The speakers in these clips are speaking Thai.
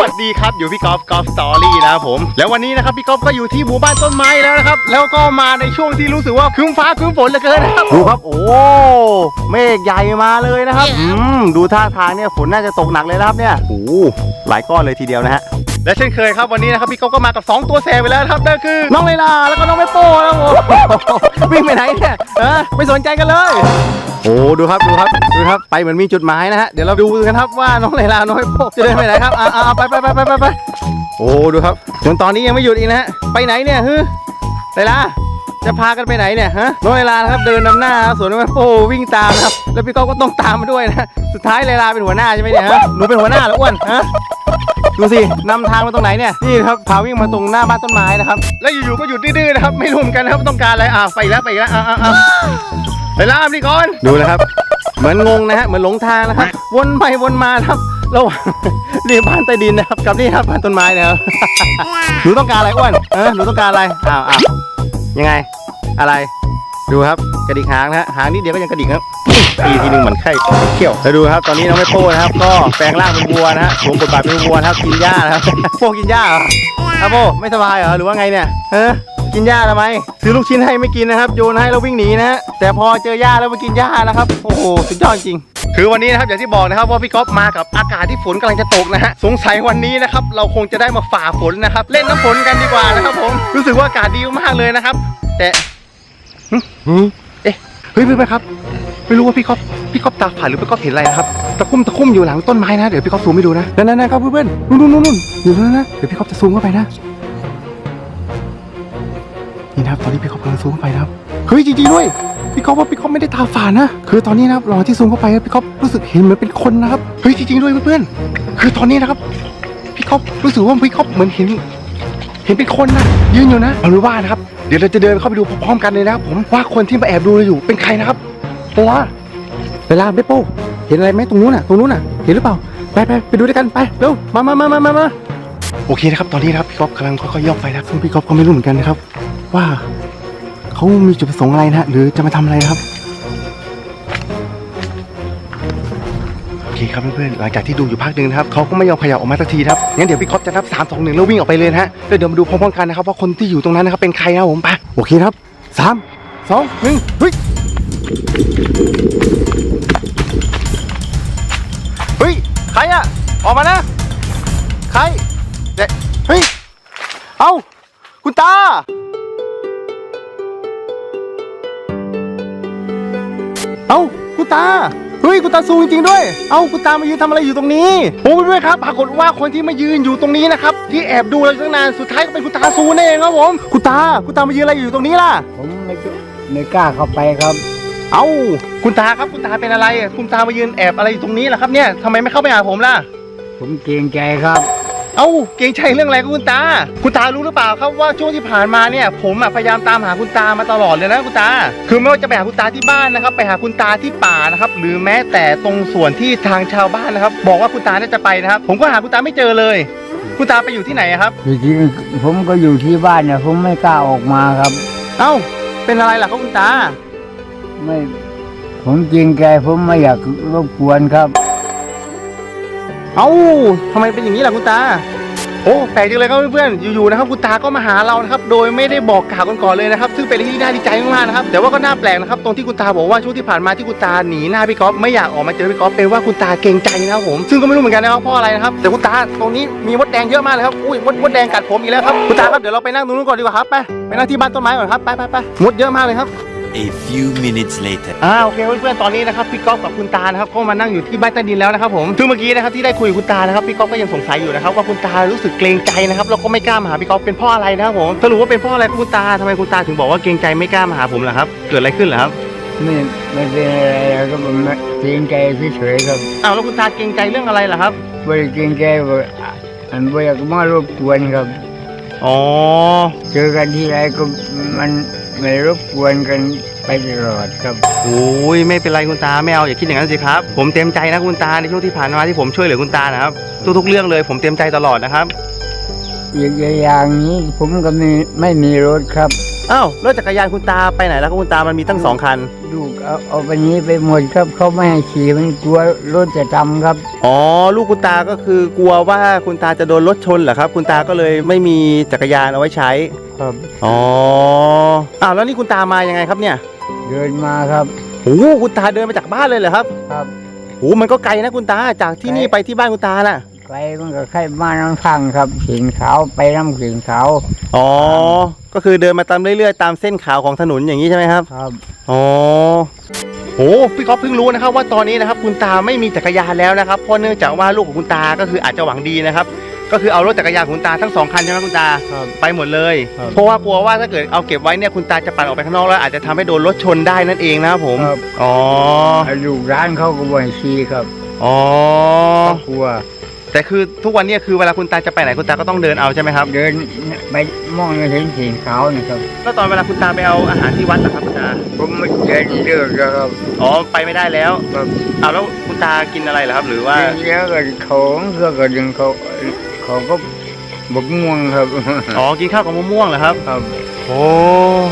วัสดีครับอยู่พี่กอล์ฟกอล์ฟสตอรี่นะครับผม แล้ววันนี้นะครับพี่กอล์ฟก็อยู่ที่หมู่บ้านต้นไม้แล้วนะครับ แล้วก็มาในช่วงที่รู้สึกว่าครึ้มฟ้าครึ้มฝนเหลือเกินนะครับดูครับ โอ้เมฆใหญ่มาเลยนะครับอืมดูท่าทางเนี่ยฝนน่าจะตกหนักเลยนะครับเนี่ยโอ้หลายก้อนเลยทีเดียวนะฮะ และเช่นเคยครับวันนี้นะครับพี่ก็ก็มากับ 2 ตัวแสบไปแล้วครับนั่นคือน้องไลลาแล้วก็น้องแม่โป้นะครับผมวิ่งไปไหนเนี่ยเออไม่สนใจกันเลย โอ้ดูครับดูครับดูครับไปเหมือนมีจุดหมายนะฮะเดี๋ยวเราดูกันครับว่าน้องไลลาน้องแม่โป้จะเดินไปไหนครับอ่าไปไปไปไปไปโอ้ดูครับจนตอนนี้ยังไม่หยุดอีกนะฮะไปไหนเนี่ยฮึไลลาจะพากันไปไหนเนี่ยฮะน้องไลลาครับเดินนำหน้าส่วนน้องแม่โป้วิ่งตามนะครับ แล้วพี่ก๊อฟก็ต้องตามมาด้วยนะ สุดท้ายไลลาเป็นหัวหน้าใช่ไหมเนี่ยฮะหนูเป็นหัวหน้าเหรออ้วนฮะ ดูสินำทางมาตรงไหนเนี่ยนี่ครับพาวิ่งมาตรงหน้าบ้านต้นไม้นะครับ แล้วอยู่ๆก็หยุดดื้อๆนะครับไม่รู้เหมือนกันนะครับต้องการอะไรอ่าไปอีกแล้วไปอีกแล้วอ่าอ่าอ่าไปล่ามนี่ก่อนดูนะครับเหมือนงงนะฮะเหมือนหลงทางนะครับ วนไปวนมานะครับระหว่างนี่บ้านใต้ดินนะครับกับนี่ครับบ้านต้นไม้นะครับหนูต้องการอะไรอ้วนเออหนูต้องการอะไรอ้าวอ้าวยังไงอะไร ดูครับกระดิกหางนะฮะหางนิดเดียวก็ยังกระดิกครับตีทีหนึงเหมือนไข่เขี้ยวแล้วดูครับตอนนี้น้องไม่โป้นะครับ ก็แปลงร่างเป็นวัวนะฮะสวมบทบาทเป็นวัวนะครับกินหญ้านะครับโป้กินหญ้าเหรอครับโป้ไม่สบายเหรอหรือว่าไงเนี่ยเออกินหญ้าทำไมซื้อลูกชิ้นให้ไม่กินนะครับโยนให้แล้ววิ่งหนีนะฮะแต่พอเจอหญ้าแล้วมากินหญ้านะครับโอ้โหสุดยอดจริงคือวันนี้นะครับอย่างที่บอกนะครับว่าพี่ก๊อฟมากับอากาศที่ฝนกำลังจะตกนะฮะสงสัยวันนี้นะครับเราคงจะได้มาฝ่าฝนนะครับ เล่นน้ำฝนกันดีกว่านะครับผมรู้สึกว่าอากาศดีมากเลยนะครับ แต่ เอ๊ะเฮ้ยเพื่อนครับไม่รู้ว่าพี่ก๊อฟพี่ก๊อฟตาฝาดหรือพี่ก๊อฟเห็นอะไรนะครับตะคุ่มตะคุ่มอยู่หลังต้นไม้นะเดี๋ยวพี่ก๊อฟซูมให้ดูนะนั่นๆๆครับเพื่อนๆนู่นนู่นนู่นอยู่ตรงนั้นนะเดี๋ยวพี่ก๊อฟจะซูมเข้าไปนะนี่นะครับตอนนี้พี่ก๊อฟกำลังซูมเข้าไปนะครับเฮ้ยจริงๆด้วยพี่ก๊อฟว่าพี่ก๊อฟไม่ได้ตาฝาดนะ คือตอนนี้นะครับรอที่ซูมเข้าไปพี่ก๊อฟรู้สึกเห็นเหมือนเป็นคนนะครับเฮ้ยจริงๆด้วยเพื่อนๆคือตอนนี้นะครับพี่ก๊อฟรู้สึกว่าพี่ก๊อฟเหมือนเห็น เห็นเป็นคนนะยืนอยู่นะเอาเป็นว่านะครับ เดี๋ยวเราจะเดินเข้าไปดูพร้อมๆกันเลยนะครับผมว่าคนที่มาแอบดูเราอยู่เป็นใครนะครับเวลาเวลาไม่โป้เห็นอะไรไหมตรงนู้นน่ะตรงนู้นน่ะเห็นหรือเปล่าไปไปไปดูด้วยกันไปเร็วมามามามามามาโอเคนะครับตอนนี้นะครับพี่ก๊อฟกำลังค่อยๆย่องไปนะครับซึ่งพี่ก๊อฟก็ไม่รู้เหมือนกันนะครับ ว่าเขามีจุดประสงค์อะไรนะฮะหรือจะมาทำอะไรนะครับ เคครับเพื่อนๆหลังจากที่ดูอยู่พักหนึ่งนะครับเขาก็ไม่ยอมขยับออกมาสักทีครับงั้นเดี๋ยวพี่ก๊อฟจะนับ3 2 1แล้ววิ่งออกไปเลยนะฮะแล้วเดี๋ยวมาดูพร้อมๆกันนะครับว่าคนที่อยู่ตรงนั้นนะครับเป็นใครนะผมไปโอเคครับสามสองหนึ่งเฮ้ยเฮ้ยใครอะออกมานะ ใครเด็กเฮ้ยเอ้าคุณตาเอ้าคุณตา เฮ้ยคุณตาซูจริงๆด้วย เอ้าคุณตามายืนทำอะไรอยู่ตรงนี้โอ้ด้วยครับปรากฏว่าคนที่มายืนอยู่ตรงนี้นะครับที่แอบดูเราอยู่ตั้งนานสุดท้ายก็เป็นคุณตาซูนั่นเองครับผมคุณตาคุณตามายืนอะไรอยู่ตรงนี้ล่ะ ผมไม่กไม่กล้าเข้าไปครับ เอ้าคุณตาครับคุณตาเป็นอะไร คุณตามายืนแอบอะไรอยู่ตรงนี้ล่ะครับเนี่ยทำไมไม่เข้าไปหาผมล่ะ ผมเกรงใจครับ เอ้าเกรงใจเรื่องอะไรครับคุณตา คุณตารู้หรือเปล่าครับว่าช่วงที่ผ่านมาเนี่ย ผมอะพยายามตามหาคุณตามาตลอดเลยนะคุณตา คือไม่ว่าจะไปหาคุณตาที่บ้านนะครับ ไปหาคุณตาที่ป่านะครับหรือแม้แต่ตรงส่วนที่ทางชาวบ้านนะครับ บอกว่าคุณตาน่าจะไปนะครับ ผมก็หาคุณตาไม่เจอเลย คุณตาไปอยู่ที่ไหนอะครับ จริงๆผมก็อยู่ที่บ้านเนี่ยผมไม่กล้าออกมาครับ เอ้า เป็นอะไรล่ะครับคุณตา ไม่ ผมเกรงใจผมไม่อยากรบกวนครับ เอ้าทำไมเป็นอย่างนี้ล่ะคุณตา โอ้แปลกจังเลยครับเพื่อนๆอยู่ๆนะครับคุณตาก็มาหาเรานะครับโดยไม่ได้บอกกล่าวกันก่อนเลยนะครับซึ่งเป็นที่น่าดีใจมากๆนะครับแต่ว่าก็น่าแปลกนะครับตรงที่คุณตาบอกว่าช่วงที่ผ่านมาที่คุณตาหนีหน้าพี่ก๊อฟไม่อยากออกมาเจอพี่ก๊อฟเป็นว่าคุณตาเกรงใจนะครับผมซึ่งก็ไม่รู้เหมือนกันนะครับเพราะอะไรนะครับแต่คุณตาตรงนี้มีมดแดงเยอะมากเลยครับอุ้ยมดมดแดงกัดผมอีกแล้วครับคุณตาครับเดี๋ยวเราไปนั่งตรงนู้นก่อนดีกว่าครับไปไปนั่งที่บ้านต้นไม้ก่อนครับไปไปไปมดเยอะมากเลยครับ A few minutes later. อ่าโอเคเพื่อนๆตอนนี้นะครับพี่ก๊อฟกับคุณตานะครับก็มานั่งอยู่ที่บ้านใต้ดินแล้วนะครับผมซึ่งเมื่อกี้นะครับที่ได้คุยกับคุณตานะครับพี่ก๊อฟก็ยังสงสัยอยู่นะครับว่าคุณตารู้สึกเกรงใจนะครับแล้วก็ไม่กล้ามาหาพี่ก๊อฟเป็นเพราะอะไรนะครับผมสรุปว่าเป็นเพราะอะไรครับคุณตาทำไมคุณตาถึงบอกว่าเกรงใจไม่กล้ามาหาผมล่ะครับเกิดอะไรขึ้นเหรอครับไม่ไม่เป็นอะไรครับผมเกรงใจเฉยๆครับอ้าวแล้วคุณตาเกรงใจเรื่องอะไรล่ะครับไม่ได้เกรงใจว่าอันไม่อยากมารบกวนครับอ๋อเจอกันที่ไรก็มัน ไม่รบกวนกันไปตลอดครับ โอ้ยไม่เป็นไรคุณตาไม่เอาอย่าคิดอย่างนั้นสิครับ ผมเต็มใจนะคุณตาในช่วงที่ผ่านมาที่ผมช่วยเหลือคุณตานะครับทุกๆเรื่องเลยผมเต็มใจตลอดนะครับ อีกอย่างนี้ผมก็มีไม่มีรถครับ อ้าวรถจักรยานคุณตาไปไหนแล้วครับคุณตามันมีตั้งสองคัน ลูกเอาเอาไปนี้ไปหมดครับเขาไม่ให้ขี่มันกลัวรถจะทำครับ อ๋อลูกคุณตาก็คือกลัวว่าคุณตาจะโดนรถชนเหรอครับ คุณตาก็เลยไม่มีจักรยานเอาไว้ใช้ครับ อ๋อ อ้าวแล้วนี่คุณตามายังไงครับเนี่ยเดินมาครับ โอ้โหคุณตาเดินมาจากบ้านเลยเหรอครับครับ โอ้โหมันก็ไกลนะคุณตาจากที่นี่ไปที่บ้านคุณตาน่ะไกลมันก็แค่บ้านน้ำพังครับสิงขาวไปน้ำสิงขาวอ๋อก็คือเดินมาตามเรื่อยๆ ตามเส้นขาวของถนนอย่างนี้ใช่ไหมครับครับอ๋อโหพี่ก๊อฟเพิ่งรู้นะครับว่าตอนนี้นะครับคุณตาไม่มีจักรยานแล้วนะครับเพราะเนื่องจากว่าลูกของคุณตาก็คืออาจจะหวังดีนะครับ ก็คือเอารถจักรยานของคุณตาทั้งสองคันใช่ไหมคุณตาครับ ไปหมดเลย ครับ เพราะว่ากลัวว่าถ้าเกิดเอาเก็บไว้เนี่ยคุณตาจะปั่นออกไปข้างนอกแล้ว อาจจะทำให้โดนรถชนได้นั่นเองนะครับผมครับ อ๋อลูกร้านเขาก็บ่ให้ขี่ครับอ๋อเขากลัว แต่คือทุกวันเนี้คือเวลาคุณตาจะไปไหนคุณตาก็ต้องเดินเอาใช่ไหมครับเดินไปมองเห็นสิงขาวนี่ครับ แล้วตอนเวลาคุณตาไปเอาอาหารที่วัดเหรอครับคุณตาผมไม่เดินเลือกแล้วครับอ๋อไปไม่ได้แล้วครับเอาแล้วคุณตากินอะไรเหรอครับ หรือว่า เดินแล้วก็เขาเพื่อก็ดึงเขา เขาก็บกม่วงครับอ๋อกินข้าวกับมะม่วงเหรอครับ ครับโอ้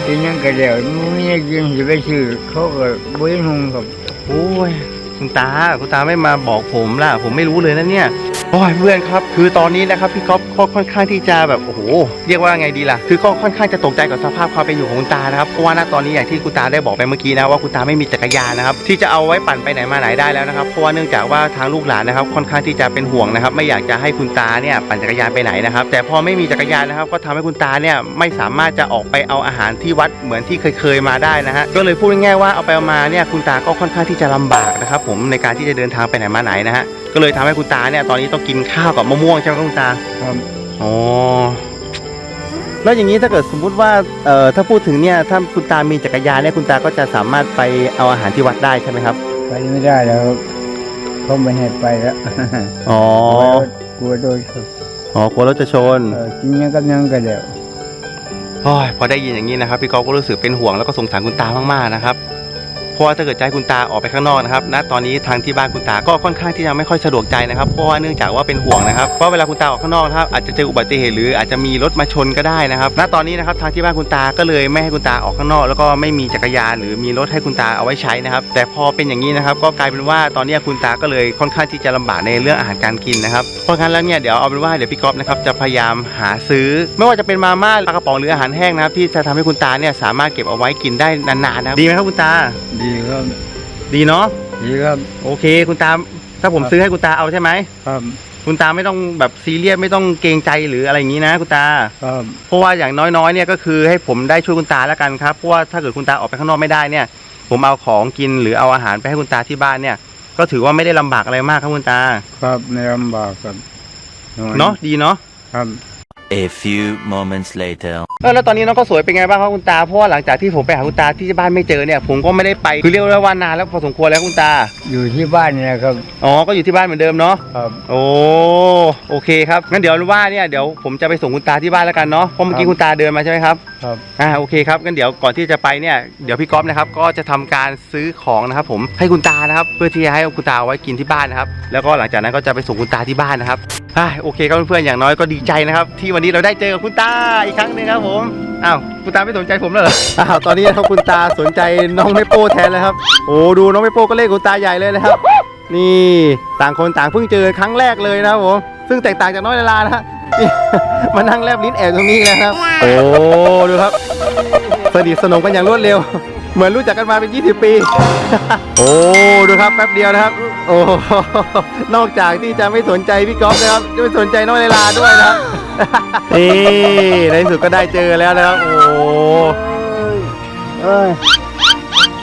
ทีนั้นก็เดี๋ยวมีกินจะไปซื้อเขาก็บ่เห็นหุงครับโอ้ยคุณตาคุณตาไม่มาบอกผมล่ะ ผมไม่รู้เลยนะเนี่ย โอ้ยเพื่อนครับ คือตอนนี้นะครับพี่ก๊อฟก็ค่อนข้างที่จะแบบโอ้โหเรียกว่าไงดีล่ะ คือก็ค่อนข้างจะตกใจกับสภาพความเป็นอยู่ของคุณตานะครับเพราะว่าณตอนนี้อย่างที่คุณตาได้บอกไปเมื่อกี้นะว่าคุณตาไม่มีจักรยานนะครับที่จะเอาไว้ปั่นไปไหนมาไหนได้แล้วนะครับเพราะว่าเนื่องจากว่าทางลูกหลานนะครับค่อนข้างที่จะเป็นห่วงนะครับไม่อยากจะให้คุณตาเนี่ยปั่นจักรยานไปไหนนะครับแต่พอไม่มีจักรยานนะครับก็ทำให้คุณตาเนี่ยไม่สามารถจะออกไปเอาอาหารที่วัดเหมือนที่เคยเคยๆมาได้นะฮะก็เลยพูดง่ายๆว่าเอาไปเอามาเนี่ยคุณตาก็ค่อนข้างที่จะลำบากนะครับผมในการที่จะเดินทางไปไหนมาไหนนะฮะก็เลยทำให้คุณตาเนี่ยตอนนี้ต้องกินข้าวกับมะม่วงใช่ไหมครับคุณตาครับอ๋อแล้วอย่างนี้ถ้าเกิดสมมุติว่าเอ่อถ้าพูดถึงเนี่ยถ้าคุณตามีจักรยานเนี่ยคุณตาก็จะสามารถไปเอาอาหารที่วัดได้ใช่ไหมครับ ไปไม่ได้แล้วครับเขาไม่ให้ไปแล้วอ๋อกลัวโดนครับอ๋อกลัวรถจะชนเออกินยังกับยังก็เดี๋ยวโอ้ยพอได้ยินอย่างนี้นะครับพี่กอฟก็รู้สึกเป็นห่วงแล้วก็สงสารคุณตามากๆนะครับ เพราะว่าถ้าเกิดให้คุณตาออกไปข้างนอกนะครับณตอนนี้ทางที่บ้านคุณตาก็ค่อนข้างที่จะไม่ค่อยสะดวกใจนะครับเพราะว่าเนื่องจากว่าเป็นห่วงนะครับเพราะเวลาคุณตาออกข้างนอกนะครับอาจจะเจออุบัติเหตุหรืออาจจะมีรถมาชนก็ได้นะครับณตอนนี้นะครับทางที่บ้านคุณตาก็เลยไม่ให้คุณตาออกข้างนอก แล้วก็ไม่มีจักรยานหรือมีรถให้คุณตาเอาไว้ใช้นะครับแต่พอเป็นอย่างนี้นะครับก็กลายเป็นว่าตอนนี้คุณตาก็เลยค่อนข้างที่จะลำบากในเรื่องอาหารการกินนะครับเพราะงั้นแล้วเนี่ยเดี๋ยวเอาเป็นว่าเดี๋ยวพี่ก๊อฟนะครับจะพยายามหาซื้อ ไม่ว่าจะเป็นมาม่าปลากระป๋องหรืออาหารแห้งนะครับที่จะทำให้คุณตาเนี่ยสามารถเก็บเอาไว้กินได้นานๆนะดีไหมครับคุณตาดีครับ ดีเนาะดีครับ โอเค คุณตาถ้าผมครับ ซื้อให้คุณตาเอาใช่ไหมครับคุณตาไม่ต้องแบบซีเรียสไม่ต้องเกรงใจหรืออะไรอย่างนี้นะคุณตา ครับเพราะว่าอย่างน้อยๆเนี่ยก็คือให้ผมได้ช่วยคุณตาแล้วกันครับเพราะว่าถ้าเกิดคุณตาออกไปข้างนอกไม่ได้เนี่ย ผมเอาของกินหรือเอาอาหารไปให้คุณตาที่บ้านเนี่ย ก็ถือว่าไม่ได้ลำบากอะไรมากครับคุณตาครับไม่ลำบากครับเนาะดีเนาะครับ A few moments later. เออแล้วตอนนี้น้องก็สวยเป็นไงบ้างครับคุณตา เพราะว่าหลังจากที่ผมไปหาคุณตาที่บ้านไม่เจอเนี่ย ผมก็ไม่ได้ไปคือเรียกได้ว่านานแล้วพอสมควรแล้วคุณตา อยู่ที่บ้านนี่แหละครับ อ๋อ ก็อยู่ที่บ้านเหมือนเดิมเนาะ ครับ โอ้ โอเคครับ งั้นเดี๋ยวว่าเนี่ยเดี๋ยวผมจะไปส่งคุณตาที่บ้านแล้วกันเนาะ เพราะเมื่อกี้ครับคุณตาเดินมาใช่ไหมครับ ครับอ่าโอเคครับงั้นเดี๋ยวก่อนที่จะไปเนี่ยเดี๋ยวพี่ก๊อฟนะครับก็จะทำการซื้อของนะครับ ผมให้คุณตานะครับ เพื่อที่จะให้คุณตาเอาไว้กินที่บ้านนะครับแล้วก็หลังจากนั้นก็จะไปส่งคุณตาที่บ้านนะครับอ่าโอเคครับเพื่อนๆอย่างน้อยก็ดีใจนะครับ ที่วันนี้เราได้เจอกับคุณตาอีกครั้งหนึ่งครับผมอ้าวคุณตาไม่สนใจผมเลยเหรออ้าวตอนนี้นะครับคุณตาสนใจน้องเมโป้แทนแล้วครับโอ้ดูน้องเมโป้ก็เล่นคุณตาใหญ่เลยนะครับ นี่ต่างคนต่างเพิ่งเจอครั้งแรกเลยนะครับผมซึ่งแตกต่างจากน้องเวลานะฮะนี่ มานั่งแลบลิ้นแอบตรงนี้แล้วครับ โอ้ดูครับสนิทสนมกันอย่างรวดเร็ว เหมือนรู้จักกันมาเป็น 20 ปี โอ้ดูครับแป๊บเดียวนะครับ โอ้นอกจากที่จะไม่สนใจพี่ก๊อฟนะครับจะไม่สนใจน้องเวลาด้วยนะครับนี่ในที่สุดก็ได้เจอแล้วนะครับโอ้เอ้ย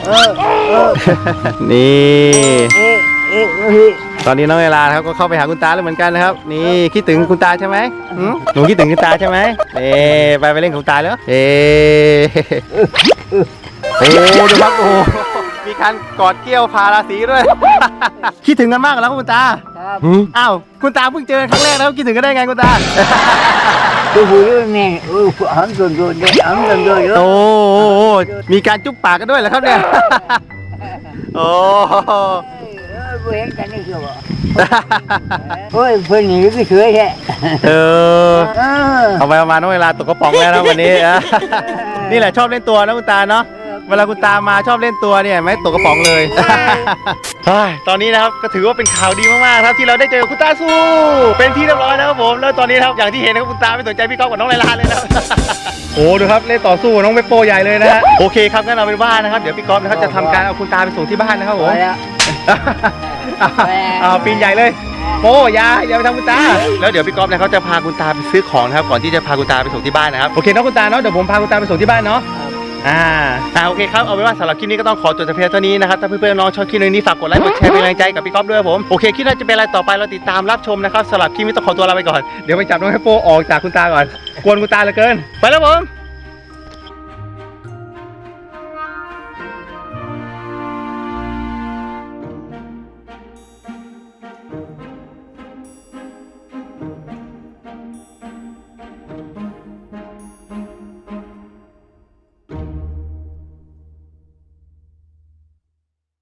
เออเออนี่ เอ๊ะเอ๊ะเฮ้ย ตอนนี้น้องเวลานะครับก็เข้าไปหาคุณตาแล้วเหมือนกันนะครับ นี่คิดถึงคุณตาใช่ไหมหืมหนูคิดถึงคุณตาใช่ไหมเอ๊ไปไปเล่นกับคุณตาแล้วเอ๊โอ้ดูครับโอ้มีการกอดเกี้ยวพาราสีด้วย คิดถึงกันมากแล้วครับคุณตาครับหืมอ้าวคุณตาเพิ่งเจอครั้งแรกแล้วคิดถึงกันได้ไงคุณตาดูหูด้วยแม่โอ้หันตัวตัวเด็กหันตัวตัวเยอะโอ้โหมีการจุ๊บปากกันด้วยเหรอครับเนี่ยโอ้ เออเห็นกันนี่คือบ่โอ้ยเพิ่นนี่ก็สวยแท้เออเออเอาไปประมาณน้องเวลาตกกระป๋องแล้วนะวันนี้อะเออนี่แหละชอบเล่นตัวนะคุณตาเนาะเวลาคุณตามาชอบเล่นตัวเนี่ยไม่ตกกระป๋องเลยเฮ้ยตอนนี้นะครับก็ถือว่าเป็นข่าวดีมากๆครับที่เราได้เจอคุณตาสู้ เป็นที่เรียบร้อยแล้วครับผมแล้วตอนนี้นะครับอย่างที่เห็นนะครับคุณตาไม่สนใจพี่ก๊อฟกับน้องไลลาเลยนะครับโอ้ดูครับเล่นต่อสู้กับน้องเปโป้ใหญ่เลยนะฮะโอเคครับงั้นเราเป็นว่านะครับเดี๋ยวพี่ก๊อฟนะครับจะทำการเอาคุณตาไปส่งที่บ้านนะครับผมไปแล้ว อ่าปีนใหอยเลยโป้อยาอย่าไปทำคุณตา แล้วเดี๋ยวพี่ก๊อฟเนี่ยเขาจะพาคุณตาไปซื้อของนะครับ ก่อนที่จะพาคุณตาไปส่งที่บ้านนะครับ โอเคเนาะคุณตาเนาะ เดี๋ยวผมพาคุณตาไปส่งที่บ้านเนาะ อ่า อ่า โอเคครับ เอาเป็นว่าสำหรับคลิปนี้ก็ต้องขอจบแต่เพียงเท่านี้นะครับ ถ้าเพื่อนๆน้องชอบคลิปนี้ฝากกดไลค์ กดแชร์เป็นกำลังใจกับพี่ก๊อฟด้วยครับผม โอเคคลิปหน้าจะเป็นอะไรต่อไปเราติดตามรับชมนะครับสำหรับคลิปนี้ต้องขอตัวลาไปก่อน เดี๋ยวไปจับน้องแฮปโปออกจากคุณตาก่อน กวนคุณตาเหลือเกิน ไปแล้วผม